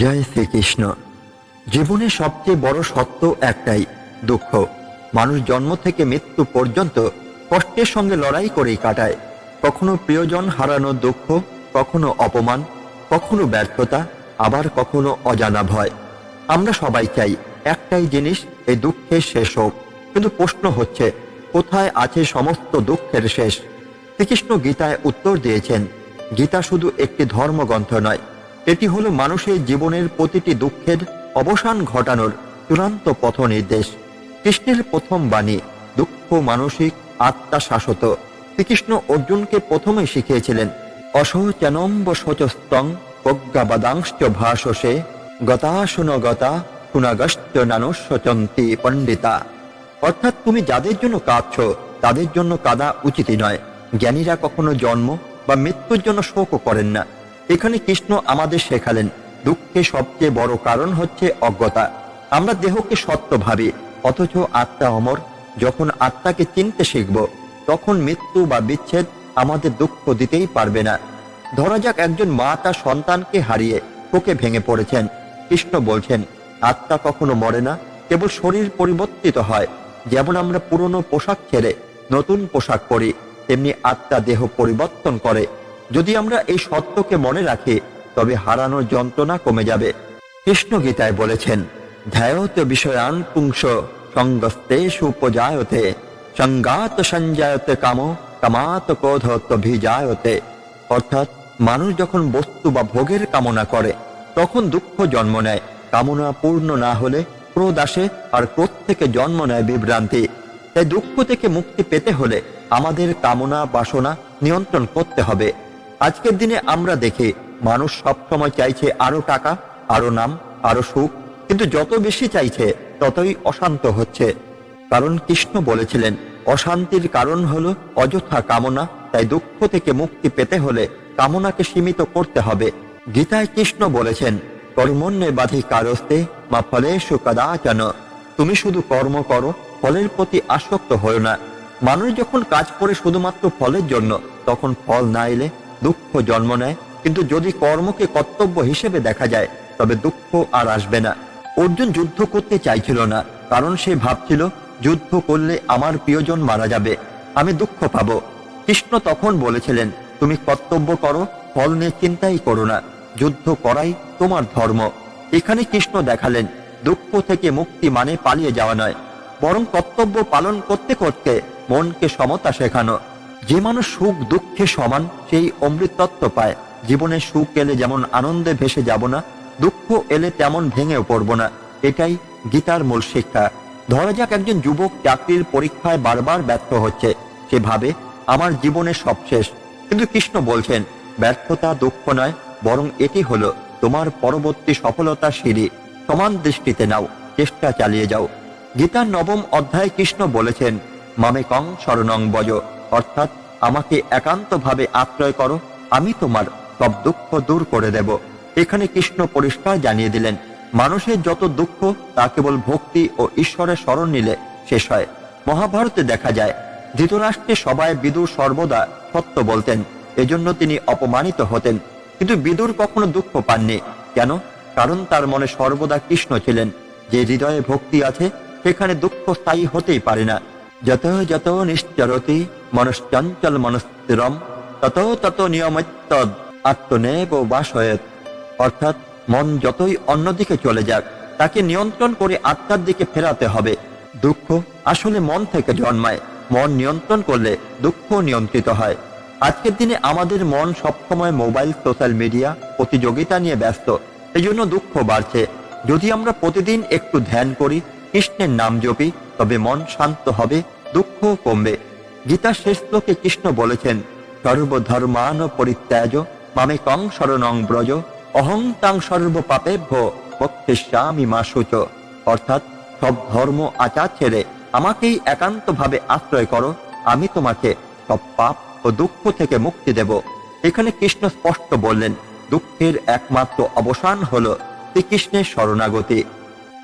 জয় শ্রীকৃষ্ণ। জীবনে সবচেয়ে বড় সত্য একটাই, দুঃখ। মানুষ জন্ম থেকে মৃত্যু পর্যন্ত কষ্টের সঙ্গে লড়াই করেই কাটায়। কখনো প্রিয়জন হারানো দুঃখ, কখনো অপমান, কখনো ব্যর্থতা, আবার কখনো অজানা ভয়। আমরা সবাই চাই একটাই জিনিস, এই দুঃখের শেষ হোক। কিন্তু প্রশ্ন হচ্ছে, কোথায় আছে সমস্ত দুঃখের শেষ? শ্রীকৃষ্ণ গীতায় উত্তর দিয়েছেন, গীতা শুধু একটি ধর্মগ্রন্থ নয় এটি হলো মানুষের জীবনের প্রতিটি দুঃখের অবসান ঘটানোর চূড়ান্ত পথ নির্দেশ কৃষ্ণের প্রথম বাণী, দুঃখ মানসিক আত্মা শাশ্বত। শ্রীকৃষ্ণ অর্জুনকে প্রথমে শিখিয়েছিলেন অশোচনম্ব শোচস্তং প্রজ্ঞাবাদাংশ্চ ভাষসে গতাশুন গতা পুনাগশ্চ নানুশোচন্তি পণ্ডিতা। অর্থাৎ তুমি যাদের জন্য কাঁদছ, তাদের জন্য কাদা উচিতই নয়। জ্ঞানীরা কখনো জন্ম বা মৃত্যুর জন্য শোকও করেন না। এখানে কৃষ্ণ আমাদের শেখালেন, দুঃখে সবচেয়ে বড় কারণ হচ্ছে অজ্ঞতা। আমরা দেহকে সত্য ভাবি, অথচ আত্মা অমর। যখন আত্মাকে চিনতে শিখব, তখন মৃত্যু বা বিচ্ছেদ আমাদের দুঃখ দিতেই পারবে না। ধরা যাক একজন মা তার সন্তানকে হারিয়ে শোকে ভেঙে পড়েছেন। কৃষ্ণ বলছেন, আত্মা কখনো মরে না, কেবল শরীর পরিবর্তিত হয়। যেমন আমরা পুরনো পোশাক ছেড়ে নতুন পোশাক পরি, তেমনি আত্মা দেহ পরিবর্তন করে। যদি আমরা এই সত্যকে মনে রাখি, তবে হারানোর যন্ত্রণা কমে যাবে। কৃষ্ণ গীতায় বলেছেন, ধ্যায়ত বিষয়ান পুংস সঙ্গস্তে সুপজায়তে, সঙ্গাত সঞ্জায়তে কাম, কামাত ক্রোধত ভিজায়তে অর্থাৎ, মানুষ যখন বস্তু বা ভোগের কামনা করে, তখন দুঃখ জন্ম নেয়, কামনা পূর্ণ না হলে ক্রোধ আসে আর ক্রোধ থেকে জন্ম নেয় বিভ্রান্তি। তাই দুঃখ থেকে মুক্তি পেতে হলে আমাদের কামনা বাসনা নিয়ন্ত্রণ করতে হবে। আজকের দিনে আমরা দেখি মানুষ সবসময় চাইছে আরও টাকা, আরও নাম, আরও সুখ, কিন্তু যত বেশি চাইছে, ততই অশান্ত হচ্ছে। কারণ কৃষ্ণ বলেছিলেন, অশান্তির কারণ হলো অযথা কামনা, তাই দুঃখ থেকে মুক্তি পেতে হলে কামনাকে সীমিত করতে হবে। গীতায় কৃষ্ণ বলেছেন কর্মণ্যে বাধি কারস্তে, মা ফলেশু কদাচন। তুমি শুধু কর্ম করো, ফলের প্রতি আসক্ত হও না। মানুষ যখন কাজ করে শুধুমাত্র ফলের জন্য, তখন ফল না এলে দুঃখ জন্ম নেয়। কিন্তু যদি কর্মকে কর্তব্য হিসেবে দেখা যায়, তবে দুঃখ আর আসবে না। অর্জুন যুদ্ধ করতে চাইছিল না, কারণ সে ভাবছিল, যুদ্ধ করলে আমার প্রিয়জন মারা যাবে, আমি দুঃখ পাবো। কৃষ্ণ তখন বলেছিলেন, তুমি কর্তব্য করো, ফল নিয়ে চিন্তাই করো না, যুদ্ধ করাই তোমার ধর্ম। এখানে কৃষ্ণ দেখালেন, দুঃখ থেকে মুক্তি মানে পালিয়ে যাওয়া নয়, বরং কর্তব্য পালন করতে করতে মনকে সমতা শেখানো। যে মানুষ সুখ, দুঃখে সমান, সেই অমৃতত্ব পায়। জীবনে সুখ এলে যেমন আনন্দে ভেসে যাব না, দুঃখ এলে তেমন ভেঙেও পড়ব না। এটাই গীতার মূল শিক্ষা। ধরা যাক একজন যুবক চাকরির পরীক্ষায় বারবার ব্যর্থ হচ্ছে। সে ভাবে, আমার জীবনে সব শেষ। কিন্তু কৃষ্ণ বলছেন, ব্যর্থতা দুঃখ নয়, বরং এটি হলো, তোমার পরবর্তী সফলতা সিঁড়ি। সমান দৃষ্টিতে নাও, চেষ্টা চালিয়ে যাও। গীতার নবম অধ্যায় কৃষ্ণ বলেছেন মামে কং শরণং বজ। অর্থাৎ আমাকে একান্তভাবে আশ্রয় করো, আমি তোমার সব দুঃখ দূর করে দেব। এখানে কৃষ্ণ পরিষ্কার জানিয়ে দিলেন, মানুষের যত দুঃখ, তা কেবল ভক্তি ও ঈশ্বরের স্মরণ নিলে শেষ হয়। মহাভারতে দেখা যায়, ধৃতরাষ্ট্রে সবাই বিদুর সর্বদা সত্য বলতেন, এজন্য তিনি অপমানিত হতেন। কিন্তু বিদুর কখনো দুঃখ পাননি। কেন? কারণ তার মনে সর্বদা কৃষ্ণ ছিলেন। যে হৃদয়ে ভক্তি আছে, সেখানে দুঃখ স্থায়ী হতেই পারে না। যত যত নিশ্চরতি মনশ্চঞ্চল মনস্থিরম তত তত নিয়মিত আত্মনেব বাসয়েত। অর্থাৎ মন যতই অন্যদিকে চলে যাক, তাকে নিয়ন্ত্রণ করে আত্মার দিকে ফেরাতে হবে। দুঃখ আসলে মন থেকে জন্মায়। মন নিয়ন্ত্রণ করলে দুঃখ নিয়ন্ত্রিত হয়। আজকের দিনে আমাদের মন সবসময় মোবাইল, সোশ্যাল মিডিয়া, প্রতিযোগিতা নিয়ে ব্যস্ত। এই জন্য দুঃখ বাড়ছে। যদি আমরা প্রতিদিন একটু ধ্যান করি, কৃষ্ণের নাম জপি, তবে মন শান্ত হবে, দুঃখ কমবে। গীতার শেষ শ্লোকে কৃষ্ণ বলেছেন, সর্বধর্মান পরিত্যাজ মামে কং শরণং ব্রজ, অহং তাং সর্ব পাপেভ্য বক্ষ্যামি মা শুচ অর্থাৎ, সব ধর্ম আচার ছেড়ে আমাকেই একান্তভাবে আশ্রয় করো, আমি তোমাকে সব পাপ ও দুঃখ থেকে মুক্তি দেব। এখানে কৃষ্ণ স্পষ্ট বললেন, দুঃখের একমাত্র অবসান হলো শ্রীকৃষ্ণের শরণাগতি।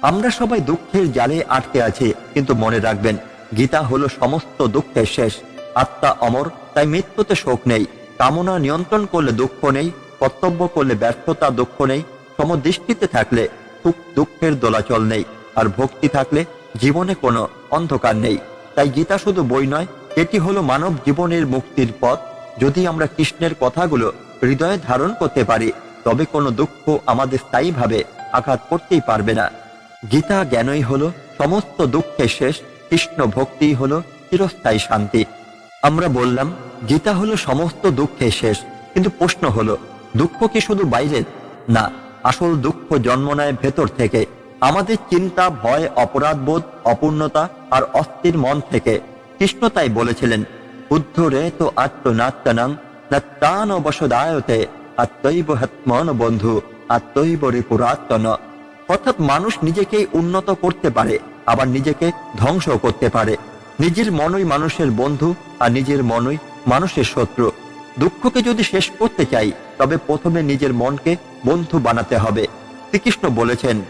আমরা সবাই দুঃখের জালে আটকে আছি, কিন্তু মনে রাখবেন গীতা হলো সমস্ত দুঃখের শেষ। আত্মা অমর, তাই মৃত্যুতে শোক নেই। কামনা নিয়ন্ত্রণ করলে দুঃখ নেই, কর্তব্য করলে ব্যর্থতা, দুঃখ নেই। সমদৃষ্টিতে থাকলে সুখ, দুঃখের দোলাচল নেই। আর ভক্তি থাকলে জীবনে কোনো অন্ধকার নেই। তাই গীতা শুধু বই নয়, এটি হলো মানব জীবনের মুক্তির পথ। যদি আমরা কৃষ্ণের কথাগুলো হৃদয়ে ধারণ করতে পারি, তবে কোনো দুঃখ আমাদের স্থায়ীভাবে আঘাত করতেই পারবে না। গীতা জ্ঞানই হলো সমস্ত দুঃখের শেষ কৃষ্ণ ভক্তিই হলো চিরস্থায়ী শান্তি। আমরা বললাম, গীতা হলো সমস্ত দুঃখের শেষ, কিন্তু প্রশ্ন হলো, দুঃখ কি শুধু বাইরের না, আসল দুঃখ জন্ম নেয় ভেতর থেকে। আমাদের চিন্তা, ভয় অপরাধবোধ অপূর্ণতা আর অস্থির মন থেকে। কৃষ্ণ তাই বলেছিলেন বুদ্ধ রে তো আত্মনাত্মানাং নাত্তান বসদায়তে, আত্মৈব হত্মন বন্ধু, আত্মৈব রিপুরাত্মন অর্থাৎ মানুষ নিজেকেই উন্নত করতে পারে। আবার নিজেকে ধ্বংস করতে পারে। নিজের মনই মানুষের বন্ধু আর নিজের মনই মানুষের শত্রু। দুঃখকে যদি শেষ করতে চাই, তবে প্রথমে নিজের মনকে বন্ধু বানাতে হবে। শ্রীকৃষ্ণ বলেছেন,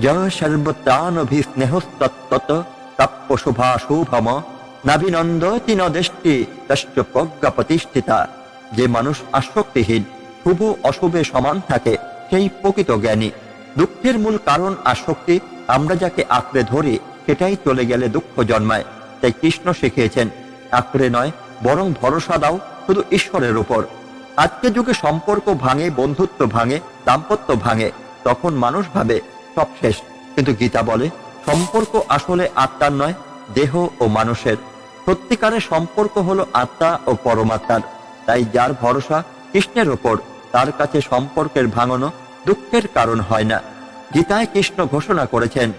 জয় সর্বত্রানভিস্নেহস্তত্তত তাপ্য শুভা শুভম, নাভিনন্দতি নদেষ্টি তস্য প্রজ্ঞা প্রতিষ্ঠিতা। যে মানুষ আসক্তিহীন, শুভ অশুভে সমান থাকে, সেই প্রকৃত জ্ঞানী। দুঃখের মূল কারণ আসক্তি আমরা যাকে আঁকড়ে ধরি, সেটাই চলে গেলে দুঃখ জন্মায়। তাই কৃষ্ণ শিখিয়েছেন, আঁকড়ে নয়, বরং ভরসা দাও, শুধু ঈশ্বরের উপর। আজকে যুগে সম্পর্ক ভাঙে, বন্ধুত্ব ভাঙে, দাম্পত্য ভাঙে, তখন মানুষ ভাবে, সব শেষ। কিন্তু গীতা বলে, সম্পর্ক আসলে আত্মার নয়, দেহ ও মানুষের। সত্যিকারের সম্পর্ক হলো আত্মা ও পরমাত্মার। তাই যার ভরসা কৃষ্ণের ওপর তার কাছে সম্পর্কের ভাঙনো দুঃখের কারণ হয় না। গীতায় কৃষ্ণ ঘোষণা করেছেন,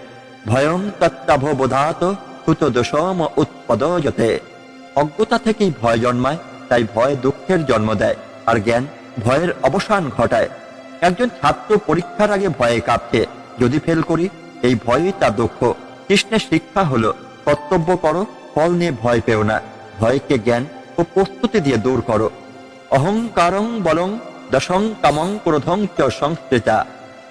ভয়ং তত্ত্বাবোধাত কুত দোষম উৎপদযতে অজ্ঞতা থেকেই ভয় জন্মায়, তাই ভয় দুঃখের জন্ম দেয়, আর জ্ঞান ভয়ের অবসান ঘটায়। একজন ছাত্র পরীক্ষার আগে ভয়ে কাঁপছে, যদি ফেল করি, এই ভয়ই তার দুঃখ। কৃষ্ণের শিক্ষা হলো, কর্তব্য করো, ফল নিয়ে ভয় পেও না। ভয়কে জ্ঞান ও প্রস্তুতি দিয়ে দূর করো। অহংকারং বলং দশং কামং ক্রোধং চ সংস্থিতা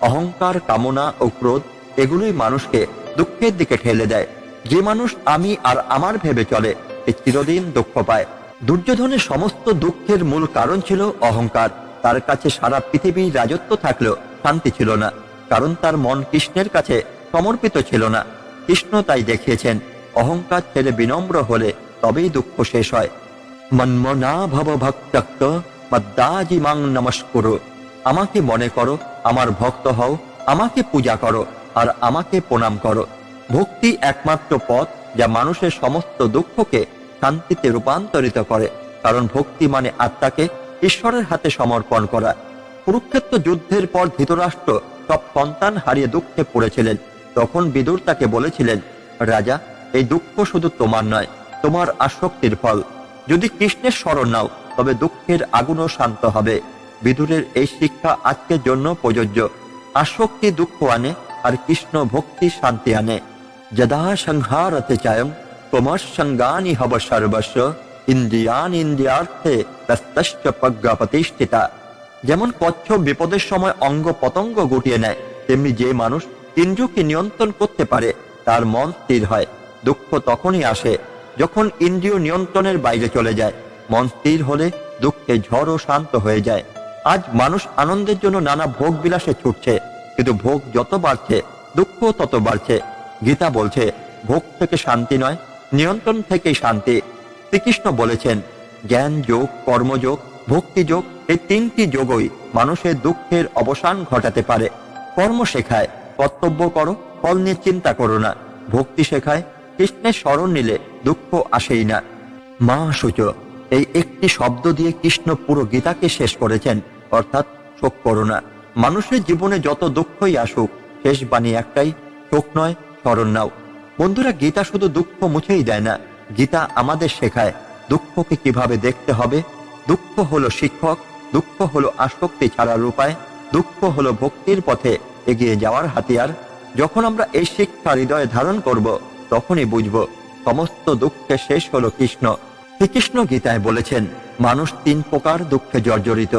অহংকার, কামনা ও ক্রোধ এগুলোই মানুষকে দুঃখের দিকে ঠেলে দেয়। যে মানুষ আমি আর আমার ভেবে চলে, সে চিরদিন দুঃখ পায়। দুর্যোধনের সমস্ত দুঃখের মূল কারণ ছিল অহংকার। তার কাছে সারা পৃথিবীর রাজত্ব থাকলেও শান্তি ছিল না, কারণ তার মন কৃষ্ণের কাছে সমর্পিত ছিল না। কৃষ্ণ তাই দেখিয়েছেন, অহংকার ছেড়ে বিনম্র হলে তবেই দুঃখ শেষ হয়। মন্মনা ভব ভক্ত মদ্দাজি মাং নমস্কুরু। আমাকে মনে করো, আমার ভক্ত হও, আমাকে পূজা করো, আর আমাকে প্রণাম করো। ভক্তি একমাত্র পথ যা মানুষের সমস্ত দুঃখকে শান্তিতে রূপান্তরিত করে, কারণ ভক্তি মানে আত্মাকে ঈশ্বরের হাতে সমর্পণ করা। কুরুক্ষেত্র যুদ্ধের পর ধৃতরাষ্ট্র সব সন্তান হারিয়ে দুঃখে পড়েছিলেন। তখন বিদুর তাকে বলেছিলেন, রাজা, এই দুঃখ শুধু তোমার নয়, তোমার আসক্তির ফল। যদি কৃষ্ণের স্মরণ নাও, তবে দুঃখের আগুনও শান্ত হবে। বিদুরের এই শিক্ষা আজকের জন্য প্রযোজ্য। আসক্তি দুঃখ আনে আর কৃষ্ণ ভক্তি শান্তি আনে। যদা সংহারতে চায়ং সঙ্গানি হব সর্বস্ব ইন্দ্রিয়ান ইন্দ্রিয়ার্থে ব্যস্তশ্চ প্রজ্ঞা প্রতিষ্ঠিতা যেমন কচ্ছপ বিপদের সময় অঙ্গ পতঙ্গ গুটিয়ে নেয়, তেমনি যে মানুষ ইন্দ্রিয়কে নিয়ন্ত্রণ করতে পারে, তার মন স্থির হয়, দুঃখ তখনই আসে, যখন ইন্দ্রিয় নিয়ন্ত্রণের বাইরে চলে যায়। মন স্থির হলে দুঃখে ঝড়ও শান্ত হয়ে যায়। আজ মানুষ আনন্দের জন্য নানা ভোগ বিলাসে ছুটছে, কিন্তু ভোগ যত বাড়ছে, দুঃখ তত বাড়ছে। গীতা বলছে, ভোগ থেকে শান্তি নয়, নিয়ন্ত্রণ থেকেই শান্তি। শ্রীকৃষ্ণ বলেছেন, জ্ঞান যোগ কর্মযোগ ভক্তি যোগ, এই তিনটি যোগই মানুষের দুঃখের অবসান ঘটাতে পারে। কর্ম শেখায়, কর্তব্য করো, ফল নিয়ে চিন্তা করো না। ভক্তি শেখায়, কৃষ্ণের স্মরণ নিলে দুঃখ আসেই না। মা সূচ এই একটি শব্দ দিয়ে কৃষ্ণ পুরো গীতাকে শেষ করেছেন, অর্থাৎ শোক করো না। মানুষের জীবনে যত দুঃখই আসুক, শেষ বাণী একটাই, শোক নয়, স্মরণ নাও। বন্ধুরা, গীতা শুধু দুঃখ মুছেই দেয় না, গীতা আমাদের শেখায় দুঃখকে কীভাবে দেখতে হবে। দুঃখ হলো শিক্ষক, দুঃখ হলো আসক্তি ছাড়ার উপায় দুঃখ হলো ভক্তির পথে এগিয়ে যাওয়ার হাতিয়ার। যখন আমরা এই শিক্ষা হৃদয়ে ধারণ করব, তখনই বুঝব, সমস্ত দুঃখের শেষ হলো কৃষ্ণ। শ্রীকৃষ্ণ গীতায় বলেছেন, মানুষ তিন প্রকার দুঃখে জর্জরিত।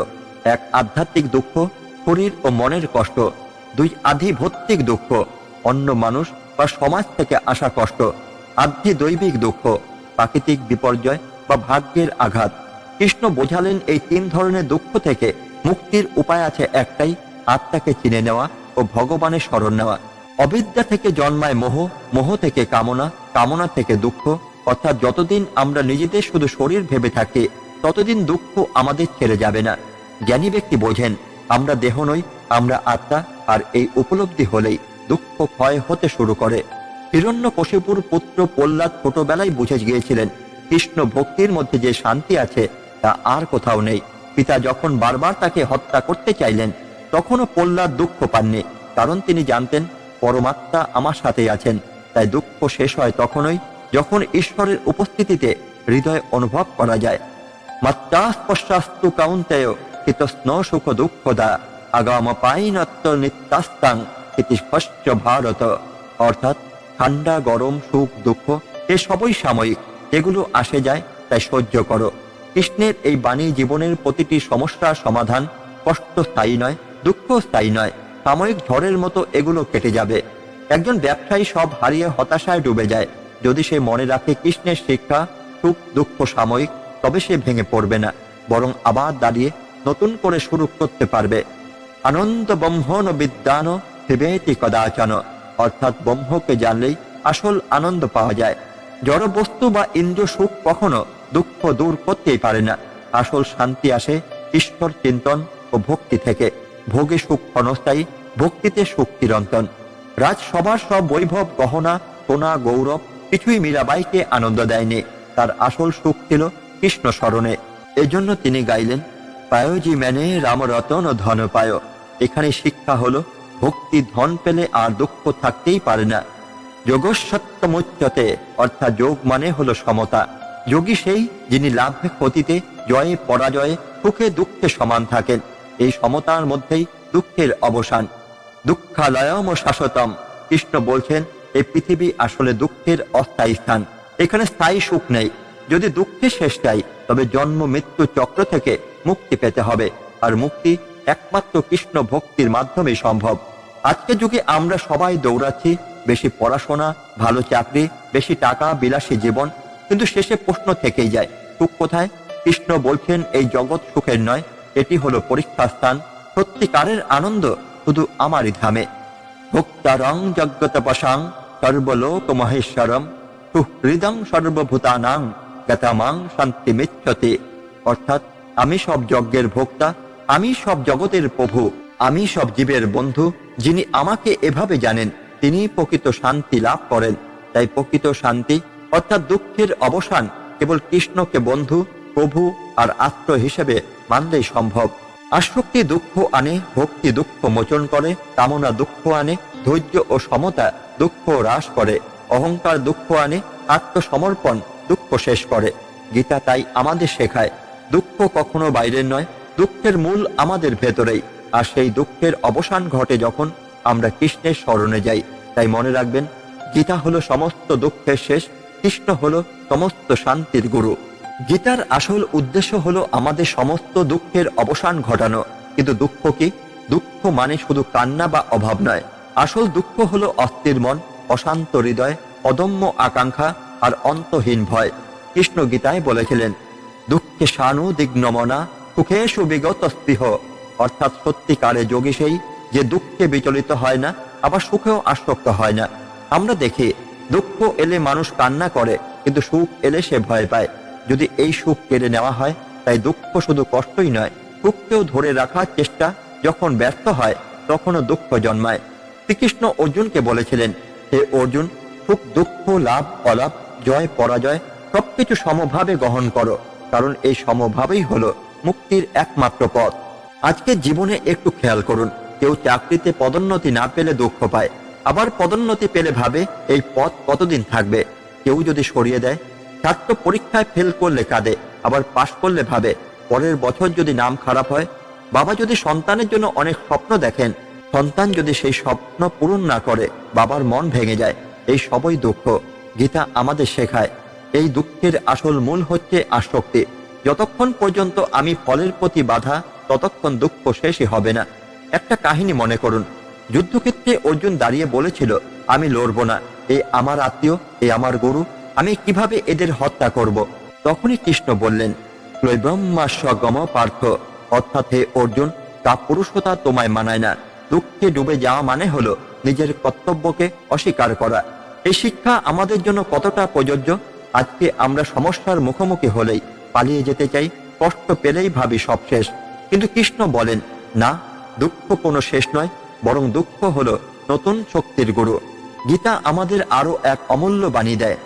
এক আধ্যাত্মিক দুঃখ, শরীর ও মনের কষ্ট। দুই আধিভৌতিক দুঃখ, অন্য মানুষ বা সমাজ থেকে আসা কষ্ট। আধ্যাত্মিক দৈবিক দুঃখ, প্রাকৃতিক বিপর্যয় বা ভাগ্যের আঘাত। কৃষ্ণ বোঝালেন এই তিন ধরনের দুঃখ থেকে মুক্তির উপায় আছে একটাই, আত্মাকে চিনে নেওয়া ও ভগবানের স্মরণ নেওয়া। অবিদ্যা থেকে জন্মায় মোহ মোহ থেকে কামনা কামনা থেকে দুঃখ অর্থাৎ যতদিন আমরা নিজেদের শুধু শরীর ভেবে থাকি, ততদিন দুঃখ আমাদের ছেড়ে যাবে না। জ্ঞানী ব্যক্তি বোঝেন, আমরা দেহ নই, আমরা আত্মা, আর এই উপলব্ধি হলেই দুঃখ ক্ষয় হতে শুরু করে। হিরণ্য কশিপুর পুত্র প্রহ্লাদ ছোটবেলায় বুঝে গিয়েছিলেন, কৃষ্ণ ভক্তির মধ্যে যে শান্তি আছে, তা আর কোথাও নেই। পিতা যখন বারবার তাকে হত্যা করতে চাইলেন, তখনও প্রহ্লাদ দুঃখ পাননি, কারণ তিনি জানতেন, পরমাত্মা আমার সাথেই আছেন, তাই দুঃখ শেষ হয় তখনই যখন ঈশ্বরের উপস্থিতিতে হৃদয় অনুভব করা যায়। মাত্রাস্পর্শাস্তু কাউন্তেয় হিতস্ন সুখ দুঃখদা আগাম পাইনত্ব নিত্যাস্তাং ভারত। অর্থাৎ ঠান্ডা, গরম, সুখ, দুঃখ, এ সবই সাময়িক। এগুলো আসে যায়, তাই সহ্য করো। কৃষ্ণের এই বাণী জীবনের প্রতিটি সমস্যার সমাধান কষ্ট স্থায়ী নয়, দুঃখ স্থায়ী নয়। সাময়িক ঝড়ের মতো এগুলো কেটে যাবে। একজন ব্যবসায়ী সব হারিয়ে হতাশায় ডুবে যায়। যদি সে মনে রাখে কৃষ্ণের শিক্ষা, সুখ, দুঃখ, সাময়িক, তবে সে ভেঙে পড়বে না, বরং আবার দাঁড়িয়ে নতুন করে শুরু করতে পারবে। আনন্দ ব্রহ্মণ বিদ্যান হিবেতি কদাচন, অর্থাৎ ব্রহ্মকে জানলেই আসল আনন্দ পাওয়া যায়। জড় বস্তু বা ইন্দ্র সুখ কখনো দুঃখ দূর করতেই পারে না। আসল শান্তি আসে ঈশ্বর চিন্তন ও ভক্তি থেকে। ভোগে সুখ ক্ষণস্থায়ী ভক্তিতে সুখ চিরন্তন রাজ সবার সব বৈভব গহনা, সোনা, গৌরব কিছুই মীরাবাইকে আনন্দ দেয়নি। তার আসল সুখ ছিল কৃষ্ণ স্মরণে। এজন্য তিনি গাইলেন পায়োজি মেনে রামরতন ধন পায় এখানে শিক্ষা হলো, ভক্তি ধন পেলে আর দুঃখ থাকতেই পারে না। যোগসত্যমুচ্যতে অর্থাৎ যোগ মানে হলো সমতা। যোগী সেই যিনি লাভে ক্ষতিতে, জয়ে পরাজয়ে, সুখে দুঃখে সমান থাকেন। এই সমতার মধ্যেই দুঃখের অবসান। দুঃখালয়ম ও শাশ্বতম কৃষ্ণ বলছেন এই পৃথিবী আসলে দুঃখের অস্থায়ী স্থান। এখানে স্থায়ী সুখ নেই। যদি দুঃখে শেষ চাই, তবে জন্ম, মৃত্যু, চক্র থেকে মুক্তি পেতে হবে। আর মুক্তি একমাত্র কৃষ্ণ ভক্তির মাধ্যমে সম্ভব। আজকের যুগে আমরা সবাই দৌড়াচ্ছি, বেশি পড়াশোনা, ভালো চাকরি, বেশি টাকা, বিলাসী জীবন। কিন্তু শেষে প্রশ্ন থেকেই যায়, সুখ কোথায়? কৃষ্ণ বলছেন, এই জগৎ সুখের নয়, এটি হলো পরীক্ষা স্থান সত্যিকারের আনন্দ শুধু আমারই ধামে। ভক্তারং জগতপসাং সর্বলোক মহেশ্বরম সুহৃদং সর্বভূতানাং গতামাং শান্তি মিচ্ছতে অর্থাৎ, আমি সব যজ্ঞের ভোক্তা, আমি সব জগতের প্রভু, আমি সব জীবের বন্ধু, যিনি আমাকে এভাবে জানেন, তিনি প্রকৃত শান্তি লাভ করেন। তাই প্রকৃত শান্তি, অর্থাৎ দুঃখের অবসান, কেবল কৃষ্ণকে বন্ধু, প্রভু আর আত্ম হিসেবে মানলেই সম্ভব। আসক্তি দুঃখ আনে, ভক্তি দুঃখ মোচন করে, কামনা দুঃখ আনে, ধৈর্য ও সমতা দুঃখ হ্রাস করে, অহংকার দুঃখ আনে, আত্মসমর্পণ দুঃখ শেষ করে। গীতা তাই আমাদের শেখায়, দুঃখ কখনো বাইরের নয়, দুঃখের মূল আমাদের ভেতরেই। আর সেই দুঃখের অবসান ঘটে যখন আমরা কৃষ্ণের স্মরণে যাই। তাই মনে রাখবেন, গীতা হলো সমস্ত দুঃখের শেষ, কৃষ্ণ হলো সমস্ত শান্তির গুরু। গীতার আসল উদ্দেশ্য হলো আমাদের সমস্ত দুঃখের অবসান ঘটানো। কিন্তু দুঃখ কি? দুঃখ মানে শুধু কান্না বা অভাব নয়। আসল দুঃখ হলো অস্থির মন, অশান্ত হৃদয়, অদম্য আকাঙ্ক্ষা আর অন্তহীন ভয়। কৃষ্ণ গীতায় বলেছিলেন, দুঃখে শানু দিগ্নমনা, সুখে সুবিগত স্পৃহ। অর্থাৎ সত্যিকারে যোগী সেই যে দুঃখে বিচলিত হয় না, আবার সুখেও আসক্ত হয় না। আমরা দেখি, দুঃখ এলে মানুষ কান্না করে, কিন্তু সুখ এলে সে ভয় পায়। যদি এই সুখ কেড়ে নেওয়া হয়, তাই দুঃখ শুধু কষ্টই নয়, সুখকেও ধরে রাখার চেষ্টা যখন ব্যর্থ হয়, তখনও দুঃখ জন্মায়। শ্রীকৃষ্ণ অর্জুনকে বলেছিলেন, হে অর্জুন, সুখ, দুঃখ, লাভ, অলাভ, জয়, পরাজয়, সবকিছু সমভাবে গ্রহণ করো, কারণ এই সমভাবেই হলো মুক্তির একমাত্র পথ। আজকে জীবনে একটু খেয়াল করুন, কেউ চাকরিতে পদোন্নতি না পেলে দুঃখ পায়, আবার পদোন্নতি পেলে ভাবে এই পথ কতদিন থাকবে? কেউ যদি সরিয়ে দেয় ছাত্র পরীক্ষায় ফেল করলে কাঁদে, আবার পাশ করলে ভাবে, পরের বছর যদি নাম খারাপ হয়। বাবা যদি সন্তানের জন্য অনেক স্বপ্ন দেখেন, সন্তান যদি সেই স্বপ্ন পূরণ না করে, বাবার মন ভেঙে যায়। এই সবই দুঃখ। গীতা আমাদের শেখায়, এই দুঃখের আসল মূল হচ্ছে আসক্তি। যতক্ষণ পর্যন্ত আমি ফলের প্রতি বাধা, ততক্ষণ দুঃখ শেষই হবে না। একটা কাহিনী মনে করুন। যুদ্ধক্ষেত্রে অর্জুন দাঁড়িয়ে বলেছিল, আমি লড়ব না। এ আমার আত্মীয়, এ আমার গুরু আমি কীভাবে এদের হত্যা করব? তখনই কৃষ্ণ বললেন ব্রহ্মাস্বগম পার্থ। অর্থাৎ হে অর্জুন পুরুষতা তোমায় মানায় না। দুঃখে ডুবে যাওয়া মানে হলো নিজের কর্তব্যকে অস্বীকার করা। এই শিক্ষা আমাদের জন্য কতটা প্রযোজ্য? আজকে আমরা সমস্যার মুখোমুখি হলেই পালিয়ে যেতে চাই, কষ্ট পেলেই ভাবি সব শেষ। কিন্তু কৃষ্ণ বলেন, না, দুঃখ কোনো শেষ নয়, বরং দুঃখ হলো নতুন শক্তির গুরু। গীতা আমাদের আরও এক অমূল্য বাণী দেয়।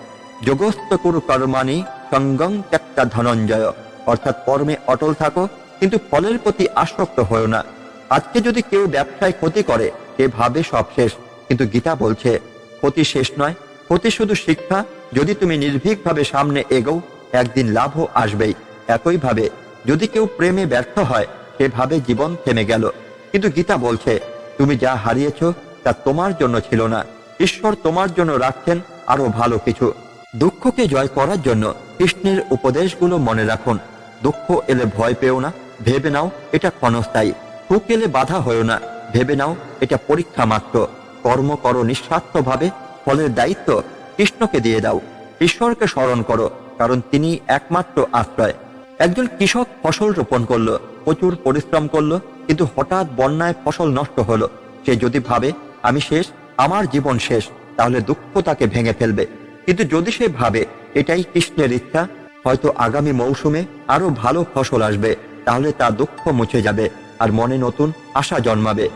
যোগস্থ কুরু কর্মাণি সঙ্গং ত্যাক্তা ধনঞ্জয়। অর্থাৎ কর্মে অটল থাকো, কিন্তু ফলের প্রতি আসক্ত হয়েও না। আজকে যদি কেউ ব্যবসায় ক্ষতি করে, সে ভাবে সব শেষ। কিন্তু গীতা বলছে, ক্ষতি শেষ নয়, ক্ষতি শুধু শিক্ষা। যদি তুমি নির্ভীকভাবে সামনে এগোও, একদিন লাভও আসবেই। একইভাবে যদি কেউ প্রেমে ব্যর্থ হয়, সে ভাবে জীবন থেমে গেল। কিন্তু গীতা বলছে, তুমি যা হারিয়েছ, তা তোমার জন্য ছিল না। ঈশ্বর তোমার জন্য রাখছেন আরও ভালো কিছু। দুঃখকে জয় করার জন্য কৃষ্ণের উপদেশগুলো মনে রাখুন। দুঃখ এলে ভয় পেও না, ভেবে নাও এটা ক্ষণস্থায়ী। সুখ এলে বাধা হয়েও না, ভেবে নাও এটা পরীক্ষা মাত্র। কর্ম করো নিঃস্বার্থভাবে, ফলের দায়িত্ব কৃষ্ণকে দিয়ে দাও। ঈশ্বরকে স্মরণ করো, কারণ তিনি একমাত্র আশ্রয়। একজন কৃষক ফসল রোপণ করল, প্রচুর পরিশ্রম করল, কিন্তু হঠাৎ বন্যায় ফসল নষ্ট হলো। সে যদি ভাবে, আমি শেষ, আমার জীবন শেষ তাহলে দুঃখ তাকে ভেঙে ফেলবে। কিন্তু যদি সে ভাবে এটাই কৃষ্ণের ইচ্ছা, হয়তো আগামী মৌসুমে আরও ভালো ফসল আসবে, তাহলে তার দুঃখ মুছে যাবে আর মনে নতুন আশা জন্মাবে।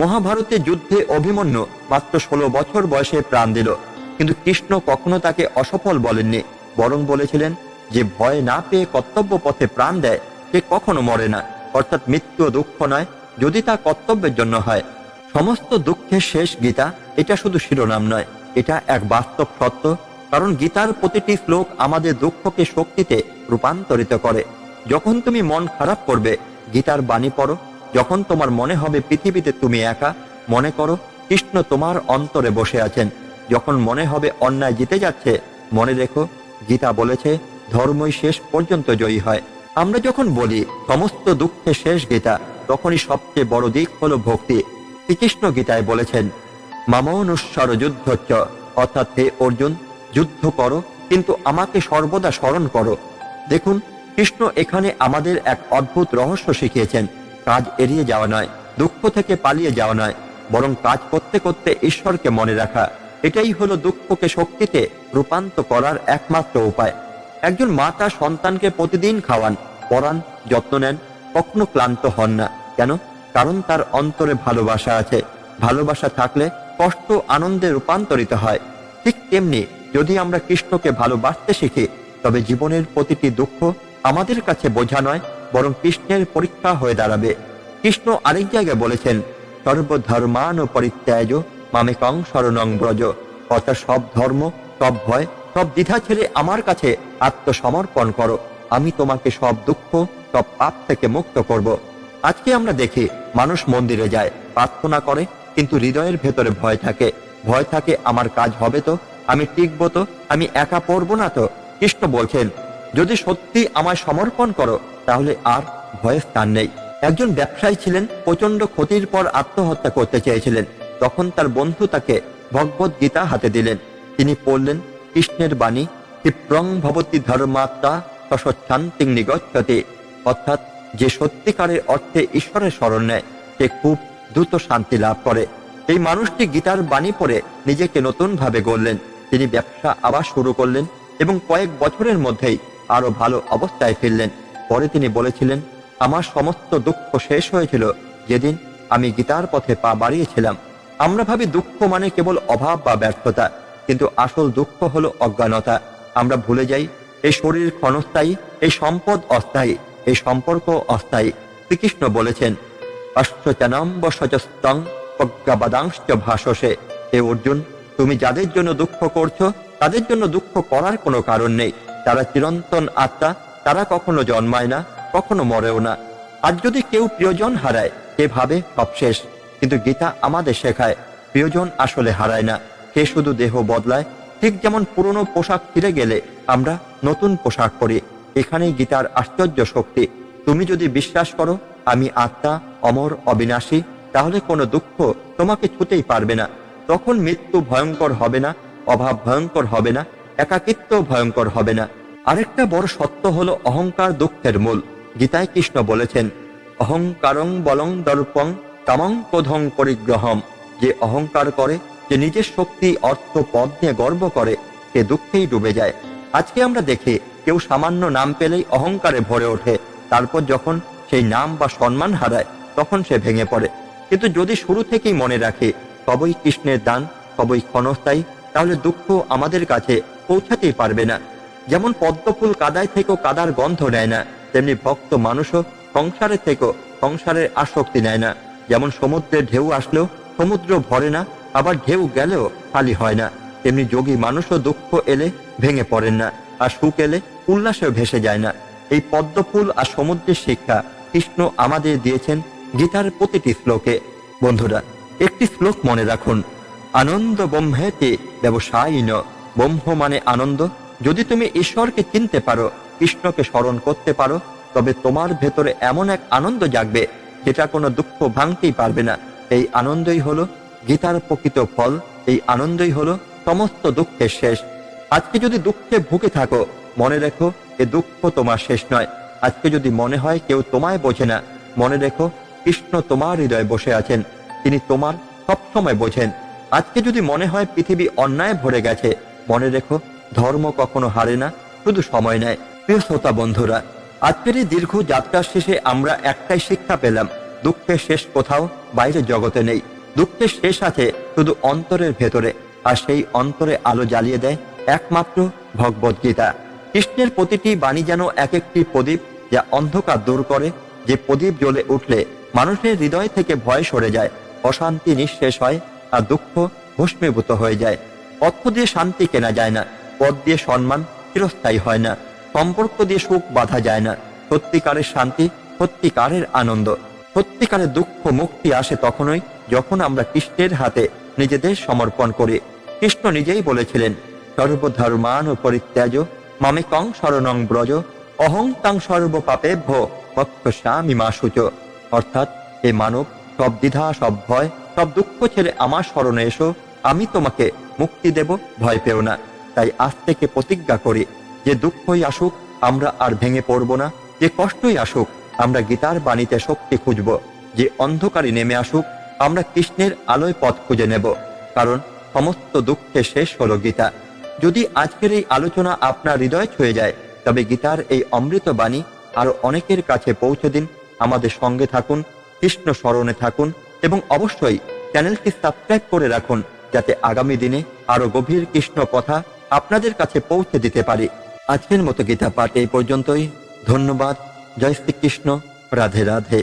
মহাভারতের যুদ্ধে অভিমন্যু মাত্র ষোলো বছর বয়সে প্রাণ দিল, কিন্তু কৃষ্ণ কখনো তাকে অসফল বলেননি, বরং বলেছিলেন যে ভয় না পেয়ে কর্তব্য পথে প্রাণ দেয়, সে কখনো মরে না। অর্থাৎ মৃত্যু দুঃখ নয়, যদি তা কর্তব্যের জন্য হয়। সমস্ত দুঃখের শেষ গীতা এটা শুধু শিরোনাম নয়, এটা এক বাস্তব সত্য কারণ গীতার প্রতিটি শ্লোক আমাদের দুঃখকে শক্তিতে রূপান্তরিত করে। যখন তুমি মন খারাপ করবে, গীতার বাণী পড়ো। যখন তোমার মনে হবে পৃথিবীতে তুমি একা, মনে করো, কৃষ্ণ তোমার অন্তরে বসে আছেন। যখন মনে হবে অন্যায় জিতে যাচ্ছে, মনে রেখো, গীতা বলেছে, ধর্মই শেষ পর্যন্ত জয়ী হয়। আমরা যখন বলি, সমস্ত দুঃখে শেষ গীতা, তখনই সবচেয়ে বড় দিক হলো ভক্তি। শ্রীকৃষ্ণ গীতায় বলেছেন মামনুস্বর যুদ্ধচ্চ, অর্থাৎ হে অর্জুন যুদ্ধ করো, কিন্তু আমাকে সর্বদা স্মরণ করো। দেখুন, কৃষ্ণ এখানে আমাদের এক অদ্ভুত রহস্য শিখিয়েছেন। কাজ এড়িয়ে যাওয়া নয়, দুঃখ থেকে পালিয়ে যাওয়া নয়, বরং কাজ করতে করতে ঈশ্বরকে মনে রাখা। এটাই হলো দুঃখকে শক্তিতে রূপান্তর করার একমাত্র উপায়। একজন মা তার সন্তানকে প্রতিদিন খাওয়ান, পড়ান, যত্ন নেন, কখনো ক্লান্ত হন না। কেন? কারণ তার অন্তরে ভালোবাসা আছে। ভালোবাসা থাকলে কষ্ট আনন্দে রূপান্তরিত হয়। ঠিক তেমনি যদি আমরা কৃষ্ণকে ভালোবাসতে শিখি, তবে জীবনের প্রতিটি দুঃখ আমাদের কাছে বোঝা নয়, বরং কৃষ্ণের পরীক্ষা হয়ে দাঁড়াবে। কৃষ্ণ আরেক জায়গায় বলেছেন, সর্বধর্মান ও পরিত্যাজ, মামেকং শরণং ব্রজ। অর্থাৎ সব ধর্ম, সব ভয়, সব দ্বিধা ছেড়ে আমার কাছে আত্মসমর্পণ করো। আমি তোমাকে সব দুঃখ, সব পাপ থেকে মুক্ত করব। আজকে আমরা দেখি, মানুষ মন্দিরে যায়, প্রার্থনা করে, কিন্তু হৃদয়ের ভেতরে ভয় থাকে। ভয় থাকে, আমার কাজ হবে তো? আমি টিকবো তো, আমি একা পড়ব না তো? কৃষ্ণ বলছেন, যদি সত্যি আমায় সমর্পণ করো, তাহলে আর ভয়ের স্থান নেই। একজন ব্যবসায়ী ছিলেন প্রচণ্ড ক্ষতির পর আত্মহত্যা করতে চেয়েছিলেন। তখন তার বন্ধু তাকে ভগবত গীতা হাতে দিলেন। তিনি পড়লেন, কৃষ্ণের বাণী, ক্ষিপ্রং ভবতী ধর্মাত্মা সশান্তিং নিগচ্ছতে। অর্থাৎ যে সত্যিকারের অর্থে ঈশ্বরের স্মরণ নেয়, সে খুব দ্রুত শান্তি লাভ করে। এই মানুষটি গীতার বাণী পড়ে নিজেকে নতুন ভাবে গড়লেন। তিনি ব্যবসা আবার শুরু করলেন এবং কয়েক বছরের মধ্যেই আরও ভালো অবস্থায় ফিরলেন। পরে তিনি বলেছিলেন, আমার সমস্ত দুঃখ শেষ হয়েছিল। যেদিন আমি গীতার পথে পা বাড়িয়েছিলাম, আমরা ভাবি দুঃখ মানে কেবল অভাব বা ব্যর্থতা, কিন্তু আসল দুঃখ হলো অজ্ঞানতা। আমরা ভুলে যাই, এই শরীর ক্ষণস্থায়ী, এই সম্পদ অস্থায়ী, এই সম্পর্ক অস্থায়ী। শ্রীকৃষ্ণ বলেছেন অশ্বচানম বসজস্তং প্রজ্ঞাবাদাংশ ভাষসে হে অর্জুন তুমি যাদের জন্য দুঃখ করছ, তাদের জন্য দুঃখ করার কোনো কারণ নেই। তারা চিরন্তন আত্মা, তারা কখনো জন্মায় না, কখনো মরেও না। আজ যদি কেউ প্রিয়জন হারায়, সে ভাবে সব শেষ কিন্তু গীতা আমাদের শেখায়, প্রিয়জন আসলে হারায় না। সে শুধু দেহ বদলায়। ঠিক যেমন পুরনো পোশাক ফিরে গেলে আমরা নতুন পোশাক পরি, এখানেই গীতার আশ্চর্য শক্তি। তুমি যদি বিশ্বাস করো, আমি আত্মা, অমর, অবিনাশী, তাহলে কোনো দুঃখ তোমাকে ছুতেই পারবে না। তখন মৃত্যু ভয়ঙ্কর হবে না, অভাব ভয়ঙ্কর হবে না, একাকিত্ব ভয়ঙ্কর হবে না। আরেকটা বড় সত্য হলো অহংকার দুঃখের মূল। গীতায় কৃষ্ণ বলেছেন, অহংকারং বলং দর্পং কামং ক্রোধং পরিগ্রহম। যে অহংকার করে, যে নিজের শক্তি, অর্থ, পদ নিয়ে গর্ব করে, সে দুঃখেই ডুবে যায়। আজকে আমরা দেখি, কেউ সামান্য নাম পেলেই অহংকারে ভরে ওঠে। তারপর যখন সেই নাম বা সম্মান হারায়, তখন সে ভেঙে পড়ে। কিন্তু যদি শুরু থেকেই মনে রাখে সবই কৃষ্ণের দান সবই ক্ষণস্থায়ী, তাহলে দুঃখ আমাদের কাছে পৌঁছাতেই পারবে না। যেমন পদ্মফুল কাদায় থেকেও কাদার গন্ধ নেয় না, তেমনি ভক্ত মানুষও সংসারের থেকেও সংসারের আসক্তি নেয় না। যেমন সমুদ্রের ঢেউ আসলেও সমুদ্র ভরে না, আবার ঢেউ গেলেও খালি হয় না। তেমনি যোগী মানুষও দুঃখ এলে ভেঙে পড়েন না, আর সুখ এলে উল্লাসেও ভেসে যায় না। এই পদ্মফুল আর সমুদ্রের শিক্ষা কৃষ্ণ আমাদের দিয়েছেন গীতার প্রতিটি শ্লোকে। বন্ধুরা একটি শ্লোক মনে রাখুন। আনন্দ ব্রহ্মেতে ব্যবসায়ীন, ব্রহ্ম মানে আনন্দ। যদি তুমি ঈশ্বরকে চিনতে পারো, কৃষ্ণকে স্মরণ করতে পারো, তবে তোমার ভেতরে এমন এক আনন্দ জাগবে, যেটা কোনো দুঃখ ভাঙতেই পারবে না। এই আনন্দই হলো গীতার প্রকৃত ফল। এই আনন্দই হলো সমস্ত দুঃখের শেষ। আজকে যদি দুঃখে ভুগে থাকো, মনে রেখো, এ দুঃখ তোমার শেষ নয়। আজকে যদি মনে হয় কেউ তোমায় বোঝে না, মনে রেখো, কৃষ্ণ তোমার হৃদয়ে বসে আছেন। তিনি তোমার সবসময় বোঝেন। আজকে যদি মনে হয় পৃথিবী অন্যায় ভরে গেছে, মনে রেখো, ধর্ম কখনো হারে না, শুধু সময় নেয়। প্রিয় শ্রোতা বন্ধুরা, আজকের এই দীর্ঘ যাত্রার শেষে আমরা একটাই শিক্ষা পেলাম, দুঃখের শেষ কোথাও বাইরের জগতে নেই। দুঃখের শেষ আছে শুধু অন্তরের ভেতরে, আর সেই অন্তরে আলো জ্বালিয়ে দেয় একমাত্র ভগবদ গীতা। কৃষ্ণের প্রতিটি বাণী যেন এক একটি প্রদীপ যা অন্ধকার দূর করে, যে প্রদীপ জ্বলে উঠলে মানুষের হৃদয় থেকে ভয় সরে যায়। অশান্তি নিঃশেষ হয় আর দুঃখ ভস্মীভূত হয়ে যায়। অর্থ দিয়ে শান্তি কেনা যায় না পদ দিয়ে সম্মান চিরস্থায়ী হয় না, সম্পর্ক দিয়ে সুখ বাধা যায় না। সত্যিকারের শান্তি, সত্যিকারের আনন্দ। সত্যিকারের দুঃখ, মুক্তি আসে তখনই যখন আমরা কৃষ্ণের হাতে নিজেদের সমর্পণ করি। কৃষ্ণ নিজেই বলেছিলেন, সর্বধর্মান ও পরিত্যাজ মামে কং শরণং ব্রজ অহং তাং সর্ব পাপে ভো স্বামী মা সূচ অর্থাৎ এ মানব সব দ্বিধা, সব ভয়, সব দুঃখ ছেড়ে আমার স্মরণে এসো। আমি তোমাকে মুক্তি দেব, ভয় পেও না। তাই আজ থেকে প্রতিজ্ঞা করি, যে দুঃখই আসুক, আমরা আর ভেঙে পড়ব না। যে কষ্টই আসুক, আমরা গীতার বাণীতে শক্তি খুঁজব। যে অন্ধকারে নেমে আসুক, আমরা কৃষ্ণের আলোয় পথ খুঁজে নেব। কারণ সমস্ত দুঃখে শেষ হলো গীতা। যদি আজকের এই আলোচনা আপনার হৃদয় ছুঁয়ে যায়, তবে গীতার এই অমৃত বাণী আরও অনেকের কাছে পৌঁছে দিন। আমাদের সঙ্গে থাকুন কৃষ্ণ স্মরণে থাকুন এবং অবশ্যই চ্যানেলটি সাবস্ক্রাইব করে রাখুন যাতে আগামী দিনে আরও গভীর কৃষ্ণ কথা আপনাদের কাছে পৌঁছে দিতে পারে। আজকের মতো গীতা পাঠ এই পর্যন্তই। ধন্যবাদ। জয় শ্রীকৃষ্ণ। রাধে রাধে।